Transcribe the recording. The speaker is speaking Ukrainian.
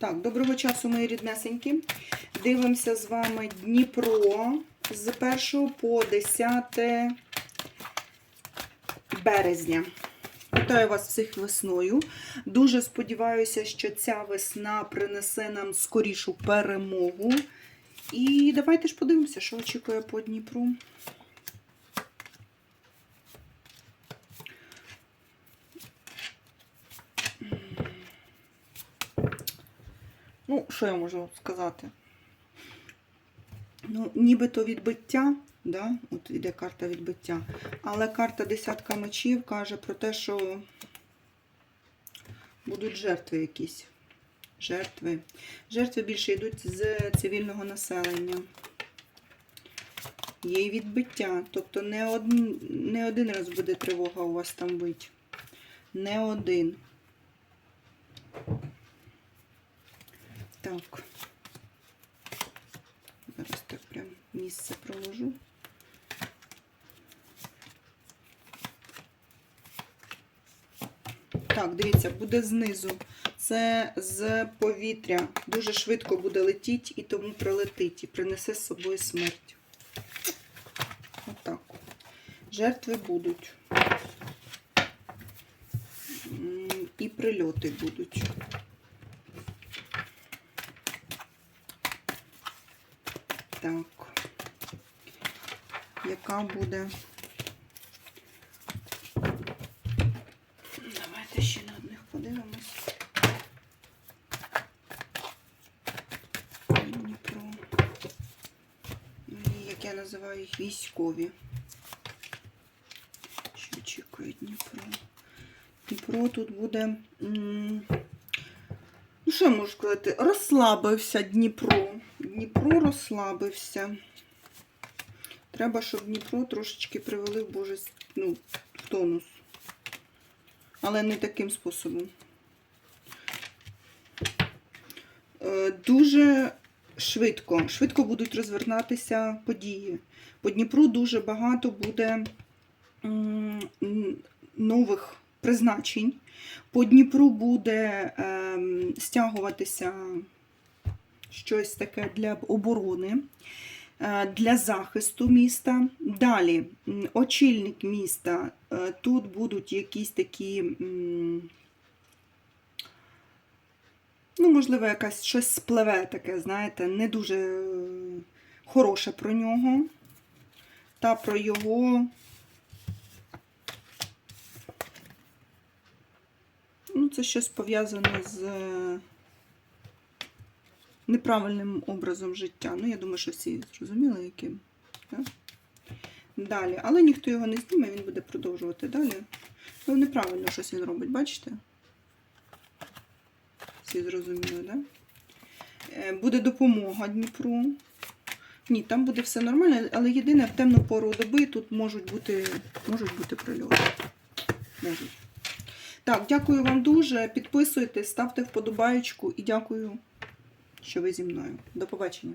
Так, доброго часу, мої ріднесенькі. Дивимося з вами Дніпро з 1 по 10 березня. Вітаю вас всіх весною. Дуже сподіваюся, що ця весна принесе нам скорішу перемогу. І давайте ж подивимося, що очікує по Дніпру. Ну, що я можу сказати? Ну, нібито відбиття, да? от іде карта відбиття. Але карта десятка мечів каже про те, що будуть жертви якісь. Жертви. Жертви більше йдуть з цивільного населення. Є й відбиття. Тобто не один, не один раз буде тривога у вас там бить. Не один. Так. Зараз так прям місце проложу. Так, дивіться, буде знизу. Це з повітря. Дуже швидко буде летіти і тому прилетить. І принесе з собою смерть. Отак. Жертви будуть. І прильоти будуть. Так. Яка буде? Давайте ще на одних подивимось. Дніпро. І, Як я називаю їх військові. Що очікує Дніпро? Дніпро тут буде. Ну, що я можу сказати? Розслабився Дніпро. Дніпро розслабився. Треба, щоб Дніпро трошечки привели в Боже, ну, в тонус. Але не таким способом. Е, Дуже швидко, швидко будуть розвертатися події. По Дніпру дуже багато буде нових призначень. По Дніпру буде ем, стягуватися щось таке для оборони, е, для захисту міста. Далі, очільник міста. Е, Тут будуть якісь такі, ну, можливо, якась щось спливе таке, знаєте, не дуже хороше про нього. Та про його. Ну, це щось пов'язане з неправильним образом життя. Ну, я думаю, що всі зрозуміли, яким. Далі. Але ніхто його не зніме, він буде продовжувати далі. Ну, неправильно щось він робить, бачите? Всі зрозуміли, так? Да? Буде допомога Дніпру. Ні, там буде все нормально, але єдине, в темну пору доби тут можуть бути, можуть бути прильоти. Можуть. Так, дякую вам дуже. Підписуйтесь, ставте вподобаєчку і дякую, що ви зі мною. До побачення.